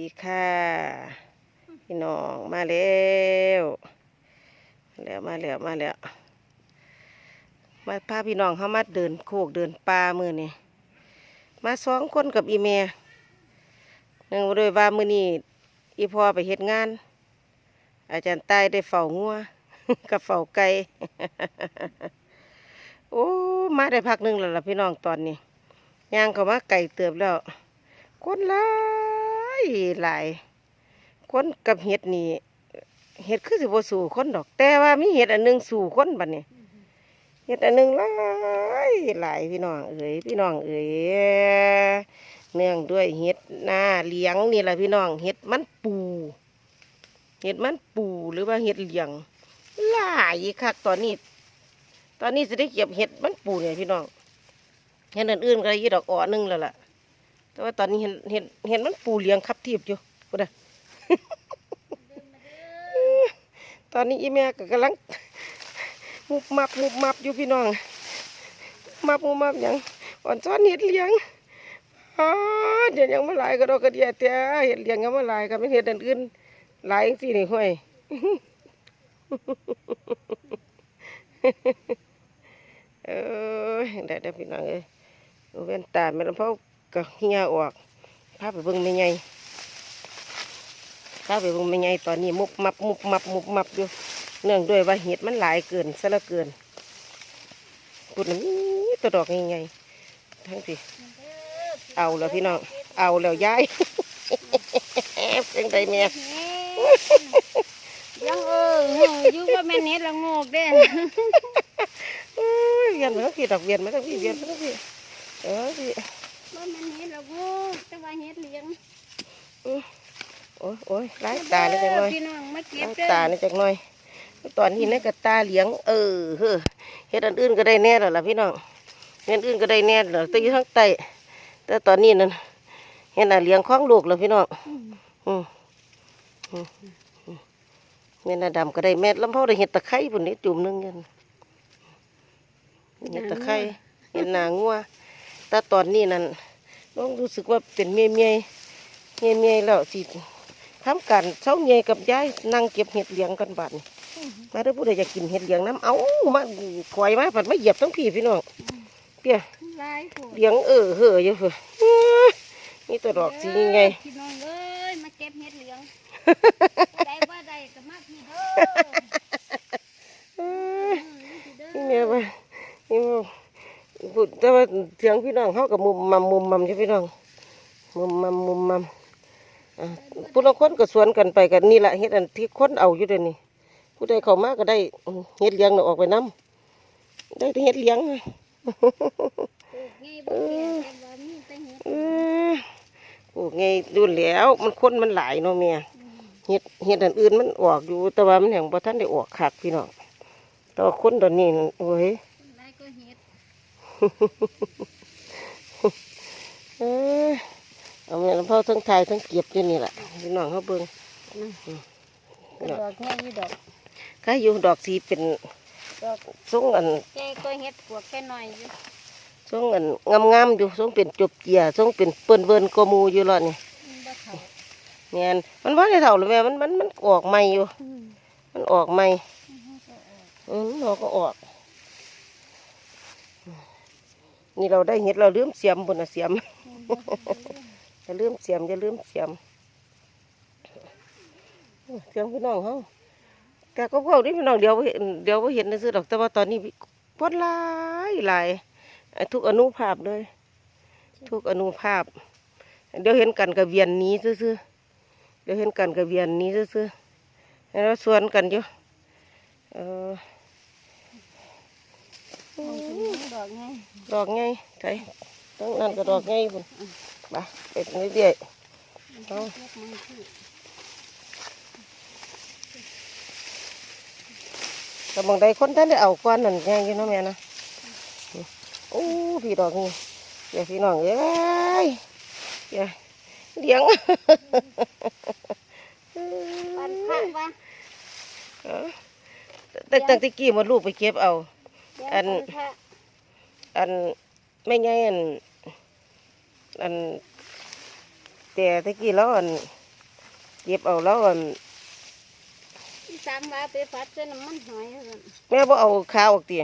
ดีค่ะ พี่น้องมาแล้วมาแล้วมาแล้วมาแล้วมาพาพี่น้องเขามาเดินโคกเดินป่ามือนี่มาสองคนกับอีเมียหนึ่งโดยว่ามือนี่อีพ่อไปเฮ็ดงาน อาจารย์ใต้ได้เฝ้างัวกับเฝ้าไก่โอ้มาได้พักหนึ่งแล้วล่ะพี่น้องตอนนี้ย่างเขามาไก่เติบแล้วคนลา ยหลาย คนกับเห็ดนี่เห็ดคือสิบสู่คนดอก แต่ว่ามีเห็ดอันหนึงสู่คนบัดนี้เห็ดอันหนึงหลายหลายพี่น้องเอ๋ยพี่น้องเอ๋ยเนื่องด้วยเห็ดหน้าเลี้ยงนี่แหละพี่น้องเห็ดมันปูเห็ดมันปูหรือว่าเห็ดเลี้ยงหลายคักตอนนี้ ตอนนี้จะได้เก็บเห็ดมันปูเนี่ยพี่น้องเห็ดอื่นๆก็ได้ยี่ดอกอ่อหนึงแล้วล่ะ แต่ว่าตอนนี้เห็นเห็นเห็นมันปูเลี้ยงคับทีบอยู่กูได้ตอนนี้อีแม่ก็กำลังมุบมับมุบมับอยู่พี่น้องมับมุบมับหยังอ่อนซ้อนเห็ดเลี้ยงอ๋อเดี๋ยวยังมาหลายก็ดอกกระเดียแต่เห็ดเลี้ยงยังมาหลายก็ไม่เห็ดอันอื่นหลายสินี่ห้วยเออได้ได้พี่น้องเอ้ยดูแว่นตาแม่ลำเผา ก็เหี่ยออกพาไปเบิ่งแม่ใหญ่พาไปเบิ่งแม่ใหญ่ตอนนี้มุบมับมุบมับมุบมับอยู่เนื่องด้วยว่าเห็ดมันหลายเกินซะเหลือเกินพูดน่ะมีตัวดอกใหญ่ๆทั้งสิเอาแล้วพี่น้องเอาแล้วย้ายเป็นไงแม่ยังเออโหอยู่ว่าแม่เน็ตละโงกเด้เอ้ยเวียนมาทั้งพี่ดอกเวียนมาทั้งพี่เวียนมาทั้งพี่เออพี่ ว่าแม่เน็ตละโงกแต่ว่าเฮ็ดเลี้ยงโอ้ยโอ้ยไล่ตาเลยจังเลยพี่น้องมาเก็บไล่เด้อตาเลยจังเลยตอนนี้ในกระตาเลี้ยง เออเฮ้อเฮ็ดอันอื่นก็ได้แน่แล้วล่ะพี่น้องเฮ็ดอันอื่นก็ได้แน่แล้วแต่อยู่ทั้งใต้แต่ตอนนี้นั่นเฮ็ดอันเลี้ยงของลูกแล้วพี่น้องอืมอืมอืมแม่นาดำก็ได้แม่ลำเผาได้เห็ดตะไคร้ปุ่นนี้จุ่มหนึงเงินเห็ดตะไคร้เห็ดหนางัวแต่ตอนนี้นั่น น้องรู้สึกว่าเป็นเมียเมียเมียเมียๆแล้วสิทำการเช้าเมียกับยายนั่งเก็บเห็ดเลี้ยงกันบัดนี้มาเด้อผู้ใดอยากกินเห็ดเลี้ยงน้ำเอามาข่อยมาผัดมาเหยียบทั้งพี่พี่น้องเปี้ยลายโผล่เลี้ยงเออเห่ออยู่เห่อนี่ตัวดอกสีไงพี่น้องเอ้ยมาเก็บเฮ็ดเลี้ยงได้บ่ได้ก็มาพี่เด้อเอ้ยอืมพี่เด้อนี่แม่ว่านี่ว่าพูด แต่ว่าเสียงพี่น้องเขากับมุมมัมมุมมัมใช่พี่น้อง มุมมัมมุมมัมผู้ละคนก็สวนกันไปกันนี่แหละเฮ็ดอันที่คนเอาอยู่เดี๋ยวนี้ผู้ใดเข้ามาก็ได้เฮ็ดเลี้ยงน่ะออกไปน้ำได้เฮ็ดเลี้ยงปลูกไงบ่แก่แต่ว่ามีแต่เฮ็ดเออโอ้ไงดูแล้ว มันคนมันหลายเนาะเมียเฮ็ดเฮ็ดอันอื่นมันออกอยู่แต่ว่ามันแห่งบ่ทันได้ออกคักพี่น้องแต่ว่าคนตอนนี้โอ้ย เออเอาแม่ลำเผาทั้งไทยทั้งเก็บอยู่นี่แหละพี่น้องเขาเบิ่งดอกแง่ยี่ดอกข้าอยู่ดอกสีเป็นดอกทรงอันแก่ก็เฮ็ดปวกแก่น้อยอยู่ทรงอันงามๆอยู่ทรงเป็นจบเกียทรงเป็นเปิ้นเบิ่นกว่าหมูอยู่แล้วนี่อืมบ่เฒ่าแม่นมันว่าได้เท่าเลยแม่มันมันมันออกใหม่อยู่อืมมันออกใหม่อืมก็ออกอืมเราก็ออก นี่เราได้เห็ดเราลืมเสียมบนน่ะเสียมอย่าลืมเสียมอย่าลืมเสียมเสียงพี่น้องเขาแต่ก็เผาดิพี่น้องเดี๋ยวบ่เห็นเดี๋ยวบ่เห็นในซื้อดอกแต่ว่าตอนนี้พอดหลายหลายไอ้ทุกอนุภาพเลย ทุกอนุภาพ เดี๋ยวเห็นกันกับเวียนหนี้ซื่อๆเดี๋ยวเห็นกันกับเวียนหนี้ซื่อๆให้เราสวนกันอยู่เออมองถึงนี้ ดอกไงดอกไงใช่ตั้งนั้นก็ดอกไงบุญมาเป็ดนิดเดียวเอาเล็กมันคือแต่บางใดคนท่านได้เอาก้อนนั่นไงอยู่เนาะแม่นะโอ้พี่ดอกนี่เดี๋ยวพี่น้องเอ้ยเดี๋ยวเลี้ยงปันพระวะเออแต่ตั้งแต่กี้หมาลูกไปเก็บเอาเดี๋ยว อันปัพระอันไม่ไงอัน อัน แต่ตะกี้แล้วอันเก็บเอาแล้วอั่นที่สามว่าไปฟัดเส้นน้ำมันหอยหั่นแม่บ่เอาขาออกติ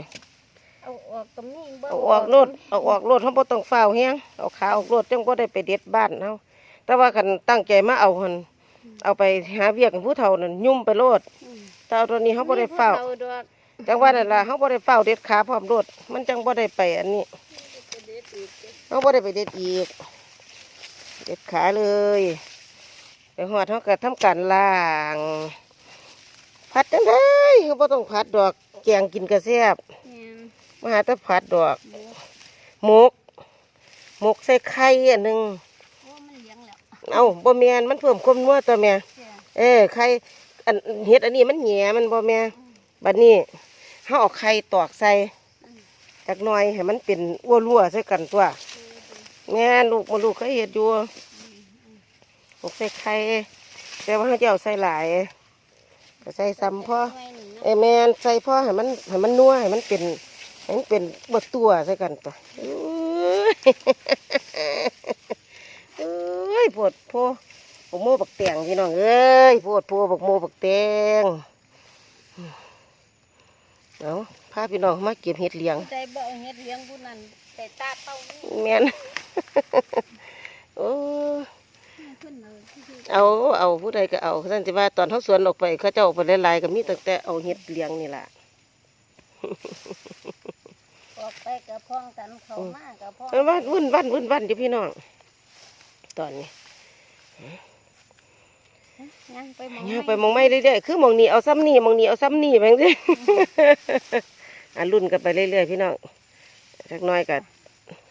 เอาออกตรงนี้บ่เอาออกโลดเอาออกโลดเฮาบ่ต้องเฝ้าวแฮงเอาขาออกโลดจังบ่ได้ไปเด็ดบ้านเฮาแต่ว่าคันตั้งใจมาเอาหั่นเอาไปหาเวียกกับผู้เฒ่านั่นยุ่มไปโลดอืมแต่เอาตัวนี้เฮาบ่ได้เฝ้าวเอาดอก จังว่านั่นล่ะเฮาบ่ได้เฝ้าวเด็ดขาพร้อมโลดมันจังบ่ได้ไปอันนี้ไปเด็ดอีกเด้อเฮาบ่ได้ไปเด็ดอีก เด็ดขาเลยไปฮอดเฮาก็ทำการล้างผัดจังได๋เฮาบ่ต้องผัดดอกแกงกินก็แซ่บแม่นมาหาแต่ผัดดอกบ่หมกหมกใส่ไข่อันหนึงโอ้มันเลี้ยงแล้วเอ้าบ่แม่นมันเพิ่มความนัวตัวแม่เสียเออไข่อันเฮ็ดอันนี้มันแหย่มันบ่แม่บัดนี้ เฮาเอาไข่ตอกใส่จักหน่อยให้มันเป็นอ้วรั่วใส่กันตัวแม่ลูกมาลูกเคยเฮ็ดอยู่หมกใส่ไข่แต่ว่าเฮาจะเอาใส่หลายก็ใส่ซ้ำพอหน่วยหนึ่งเนาะเอยแม่นใส่พอให้มันให้มันนัวให้มันเป็นให้มันเป็นเบิดตัวใส่กันตัวเอ้ยเอ้ยปวดโพบักโมบักแตงพี่น้องเอ้ยปวดโพบักโมบักแตง เอาพาพี่น้องมาเก็บเห็ดเหลียงใจบ่เอาเฮ็ดเลี้ยงผู้นั้นแต่ตาเต้านี่แม่นโอ้ขึ้นเลยที่เอาเอาผู้ใดก็เอาท่านจะว่าตอนเขาสวนออกไปเขาเจ้าเอาไปหลายๆก็มีตั้งแต่เอาเห็ดเหลียงนี่แหละออกไปกับพ้องกันเขามากับพ้องมันว่าวุ่นวันวุ่นวันอยู่พี่น้องตอนนี้ ยังไปมองย่างไปมองไม่เรื่อยๆคือมองนี้เอาซ้ำนี่มองนี้เอาซ้ำนี่ไปเรื่อยอะรุ่นกันไปเรื่อยๆพี่น้องสักน้อยกัน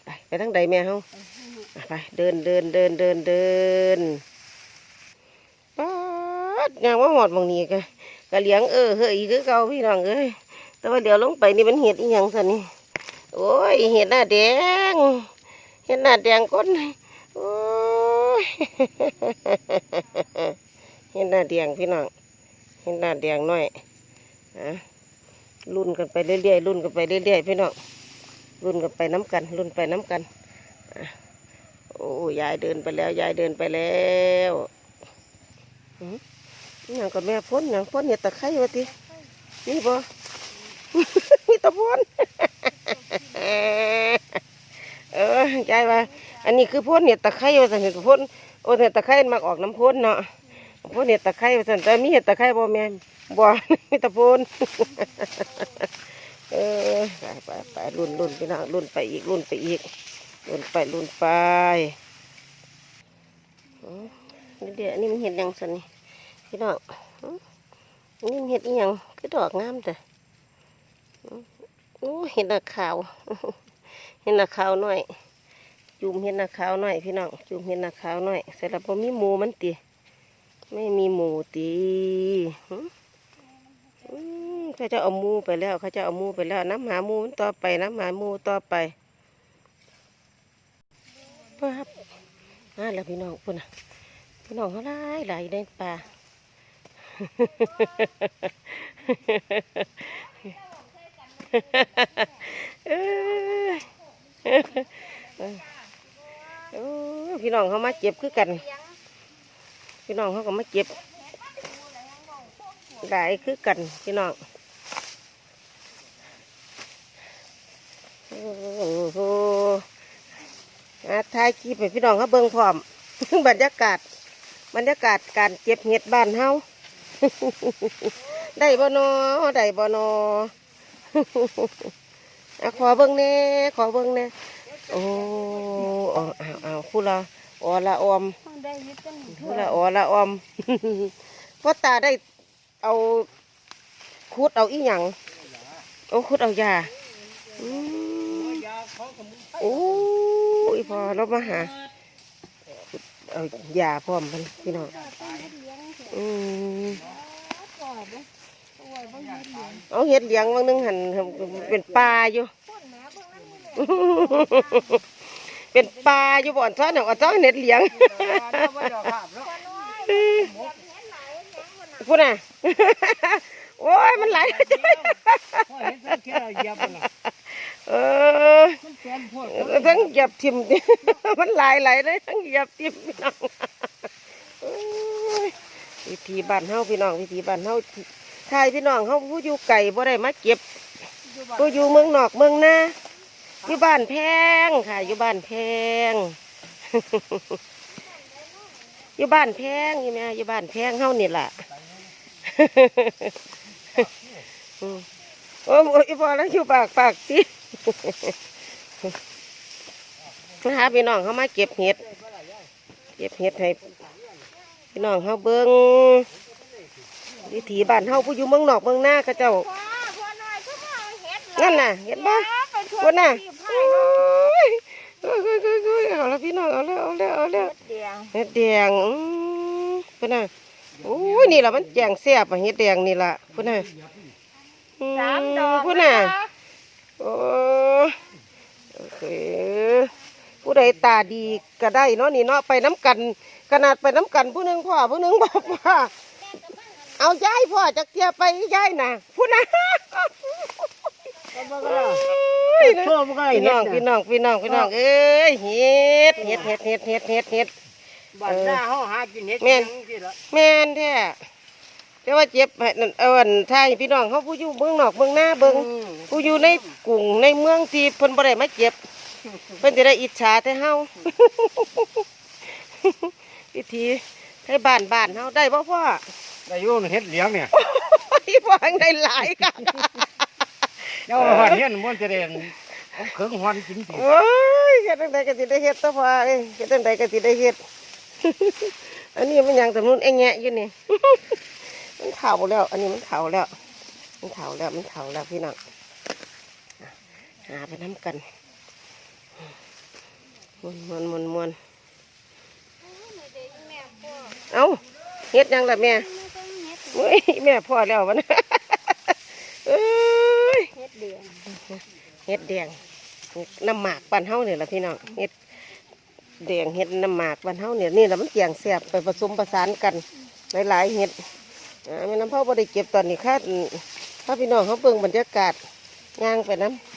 ไปไปทางใดแม่เฮาไปเดินเดินเดินเดินเดินป๊าดย่างว่าหอดมองนี้กันกะเลี้ยงเออเฮ้ยคือเก่าพี่น้องเอ้ยแต่ว่าเดี๋ยวลงไปนี่มันเห็ดอีหยังสันนี่โอ้ยเห็ดหน้าแดงเห็ดหน้าแดงก้นโอ้ย เห็นหน้าแดงพี่น้องเห็นหน้าแดงหน่อยอะรุ่นกันไปเรื่อยๆรุ่นกันไปเรื่อยๆพี่น้องรุ่นกันไปน้ำกันรุ่นไปน้ำกันอโอ้ยายเดินไปแล้วยายเดินไปแล้วอย่างกับแม่พ้นอย่างพ้นเนี่ยตะไคร้วะทีนี่บ่มีตะพ้นเออยายว่า อันนี้คือพ้นเนี่ยตะไคร้ว่าสันเห็นพ้นโอ้เนี่ยตะไคร้มักออกน้ำพ้นเนาะ พวกเห็ดตะไคร้ว่าซั่นแต่มีเห็ดตะไคร้บ่แม่นบ่มีตะโพนเออไปไปไปรุ่นรุ่นพี่น้องรุ่นไปอีกรุ่นไปอีกรุ่นไปรุ่นไปอ๋อเดี๋ยวนนี้มันเห็ดยังสันนี่พี่น้องนนี้มันเห็ดอีหยังคือดอกงามแต่โอ้เห็ดหน้าขาวเห็ดหน้าขาวหน่อย จุ่มเห็ดหน้าขาวหน่อยพี่น้องจุ่มเห็ดหน้าขาวหน่อยเสร็จแล้วพอมีหมูมันตี ไม่มีหมูตีหึอืมเขาจะเอาหมูไปแล้วเขาจะเอาหมูไปแล้วน้ำหาหมูต่อไปน้ำหาหมูต่อไปปั๊บมาแล้วพี่น้องพุ่นน่ะพี่น้องเขาหลายหลายในป่าพี่น้องเขามาเจ็บคือกัน พี่น้องเขาก็มาเก็บหลายคือกันพี่น้องโอ้โหอาถ่ายคลิปให้พี่น้องเขาเบิ่งพร้อมบรรยากาศ บรรยากาศการเก็บเห็ดบ้านเฮาได้บ่นอได้บ่นอขอเบิ่งแน่ขอเบิ่งแน่โอ้เอาเอาเอาพูดละ ออละออมได้ยึดกันพูดละอ๋อละออมพ่อตาได้เอาคุดเอาอีหยังเอาคุดเอายาอืมโอ้ยพอเรามาหาเอายาพร้อมมันพี่น้องอืมเอาเห็ดเลี้ยงบางนึงหันเป็นปลาอยู่ เป็นปลาอยู่บ่อนซ้อนเนี่ยอ่อนซ้อนเห็ดเลี้ยงพูดน่ะโอ้ยมันไหลายเออทั้งเหยียบทิมมันไหลายไหลายเลยทั้งเหยียบทิมพี่น้องโอ้ยวิธีบ้านเฮาพี่น้องวิธีบ้านเฮาทายพี่น้องเฮาผู้อยู่ไก่บ่ได้มาเก็บอยู่บ่ผู้อยู่เมืองนอกเมืองนา อยู่บ้านแพงค่ะ อยู่บ้านแพง อยู่บ้านแพงอยู่แม่อยู่บ้านแพงเฮานี่ล่ะอืมโอ้โอ้ยพอแล้วอยู่ปากปากสิมาหาพี่น้องเขามาเก็บเห็ด เก็บเห็ดให้พี่น้องเขาเบิ้งวิถีบ้านเฮาผู้อยู่เมืองนอกเมืองนาเขาเจ้าพ่อพ่อน้อยก็มาเอาเฮ็ดเหรอนั่นน่ะเห็นบ่ไปทั่ วคนน่ะที่โอไผ่เนาะ้ยโอ้ยโอ้ยโอ้ยโอ้ยเอาแล้วพี่น้องเอาแล้วเอาแล้วเอาแล้วเฮ็ดเดียวเห็ดแดงอืมพุ่นน่ะโอ้ยนี่ล่ะมันแจงแซ่บอะเห็ดแดงนี่ล่ะพุ่นน่ะอืสามดอกพุ่นน่ะนะคะโอ้ยโอเคผู้ใดตาดีก็ได้เนาะนี่เนาะไปน้ำกันขนาดไปน้ำกันผู้หนึ่งพ่อผู้หนึ่งบอกว่าเอาย้ายพ่อจากเทียไปย้ายน่ะผู้น่ะ เอ้ยนะโชว์มันก็พี่เห็น้องดพี่นะน้องพี่น้องพี่น้องเอ้ยเฮ็ดเฮ็ดเฮ็ดเฮ็ดเฮ็ดเฮ็ดเฮ็ด บ้านหน้าเขาหากินเห็ดแม่น จังซี่ละแม่นแท้แต่ว่าเจ็บให้นั่นเอาอันทายพี่น้องเขาผู้อยู่เมืองนอกเมืองหน้าเบิ่งอืมผู้อยู่ในกรุงในเมืองที่เพิ่นบ่ได้มาเก็บเพิ่นจะได้อิจฉาแต่เฮา วิธีให้บ้านบ้านเฮาได้บ่พ่อ ได้อยุ่นเห็ดเหลียงเนี่ยที่พ่อยังได้หลายกัน เจ้าหอดเห็นมันจะเด่นผมเขิงหอนกินสิโอ้ยเฮ็ดจังไดก็สิได้เฮ็ดต่อพ่อเอ้ยเฮ็ดจังไดก็สิได้เฮ็ด อันนี้มันยังตำนู้นไอ้แงะอยู่นี่ มันเฒ่าแล้ว อันนี้มันเฒ่าแล้ว มันเฒ่าแล้ว มันเฒ่าแล้วพี่น้องหาไปน้ำกันมวนมวนมวนมวนเอ้าเฮ็ดยังล่ะแม่ไม่ต้องเฮ้ยแม่พ่อแล้วมันเอ้ เฮ็ดเดียวเฮ็ดแดงน้ำหมากบ้านเฮาเนี่ยละพี่น้องเฮ็ดแดงเฮ็ดน้ำหมากบ้านเฮาเนี่ยนี่แหละมันเกียงแซ่บไปผสมประสานกันหลายๆเฮ็ดอ่าแม่น้ำเผาบ่ได้เก็บตอนนี้ค่ะถ้าพี่น้องเขาเบิ่งบรรยากาศย่างไปน้ำ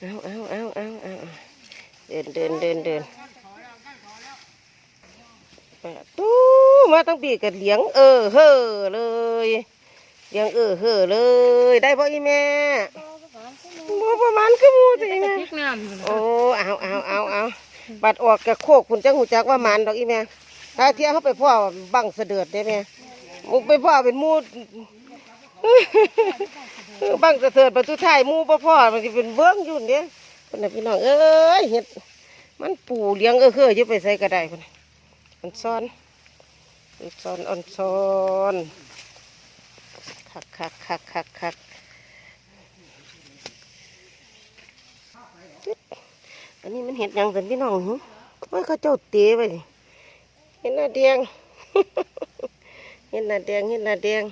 เอาเอาเอาเอาเอาเอาเดินเดินเดินเดินไปตู้ มาตั้งปีกับเลี้ยงเออเฮ่อเลยเลี้ยงเออเฮ่อเลย ได้บ่อีแม่บ่ประมาณคือหมูสิอีแม่พริกน้ำโอ้เอาเอาเอาเอาบัดออกจากโคกคุณจังหูจักว่ามันดอกอีแม่ถ้าเที่ยวเขาไปพ่อบังเสดือดได้แม่มุกไปพ่อเป็นหมูบังเสดือดประตูท้ายหมูบ่พ่อมันจะเป็นเบื้องอยู่เนี่ยคนน่ะพี่น้องเอ้ยเห็ดมันปูเลี้ยงเออเคืออยู่ไปใส่ก็ได้คนน่ะมันซ้อน มันซอนอ่อนซอนคักคักคักคักคักอันนี้มันเห็ดยังสันพี่น้องหึว่าเขาเจ้าเตะไปเห็ดหน้าแดงเห็ดหน้าแดงเห็ดหน้าแดง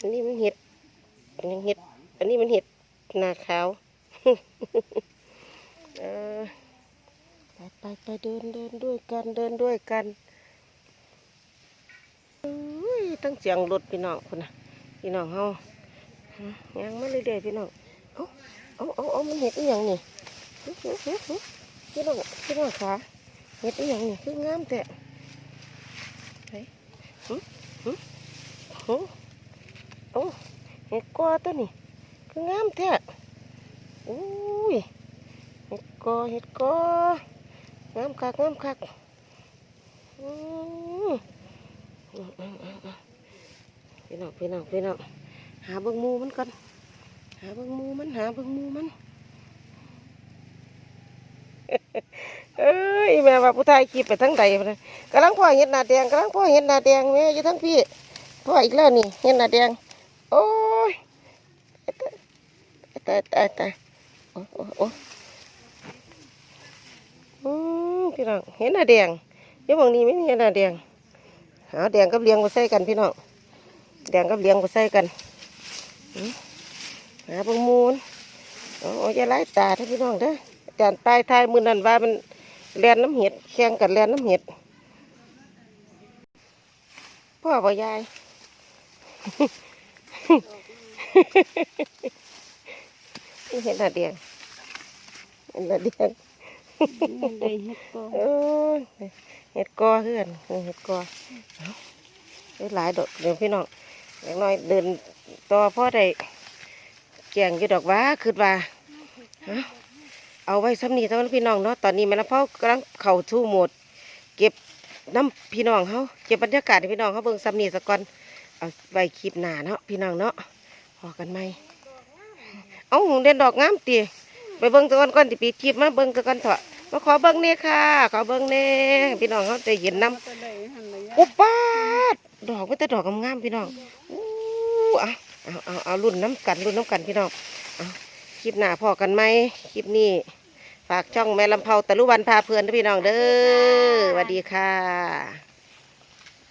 อันนี้มันเห็ดอันนี้เห็ด อันนี้มันเห็ดหน้าขาวเออ ไปไปเดินเดินด้วยกันเดินด้วยกันอุ้ยตั้งเสียงรถพี่น้องคนน่ะพี่น้องเฮายังมาเรื่อยๆพี่น้องเอาเอาเอาเอามันเห็ดอีหยังนี่หึหึหึหึพี่น้องพี่น้องขาเห็ดอีหยังนี่คืองามแต่ไหนหึหึหึโอ้เห็ดกอตัวนี่คืองามแท้อุ้ยเห็ดกอเห็ดกอ งามคักงามคักอืมอืมอืมอืมอืมพี่น้องพี่น้องพี่น้องหาเบิ่งมูมันก่อนหาเบิ่งมูมันหาเบิ่งมูมันเอ้ยแม่ว่าผู้ชายขี่ไปทั้งใดพุ่นน่ะกำลังพ่อเห็ดนาแดงกำลังพ่อเห็ดนาแดงแม่อยู่ทั้งพี่พ่ออีกแล้วนี่เห็ดนาแดงโอ้ยตายตายตายโอ้โอ้ พี่น้องเห็ดหน้าแดงเดี๋ยวบางนี้ไม่มีเห็ดหน้าแดงหาแดงกับเลี้ยงมาใส่กันพี่น้องแดงกับเลี้ยงมาใส่กันหาเบงมูลโอ้ยอย่าไล่ตาท่านพี่น้องเด้อจารย์ตายทายมือนันว่ามันแลนน้ำเห็ดแข่งกันแลนน้ำเห็ดพ่อบ่อยายเห็ดหน้าแดงเห็ดหน้าแดง ได้เฮ็ดก็เออเห็ดกอเพื่อนเห็ดกอเอ้หลายดอกเดี๋ยวพี่น้องอย่างน้อยเดินต่อพ่อได้แกงอยู่ดอกว่าคือว่าเอาไว้ซ้ำนี้เท่านั้นพี่น้องเนาะตอนนี้แม่ลำเผากำลังเข้าทู่หมด เก็บน้ำพี่น้องเขาเก็บบรรยากาศให้พี่น้องเขาเบิ่งซ้ำนี้สักก่อนเอาไว้คลิปหนาเนาะพี่น้องเนาะพอกันไหมเอ้าเด่นดอกงามตีไปเบิ่งตะก่อนก่อนที่ปีคลิปมาเบิ่งตะก่อนเถอะ มาขอเบิ้งเนี่ยค่ะ ขอเบิ้งเนี่ยพี่น้องเขาจะเห็นน้ำอุปาดดอกไม่แต่ดอกงามๆพี่น้องอู้เอาเอาเอาเอารุ่นน้ำกันรุ่นน้ำกันพี่น้องเอาคลิปหน้าพอกันไหมคลิปนี้ ฝากช่องแม่ลำเพาตะลุวันพาเพลินนะพี่น้องเด้อสวัสดีค่ะ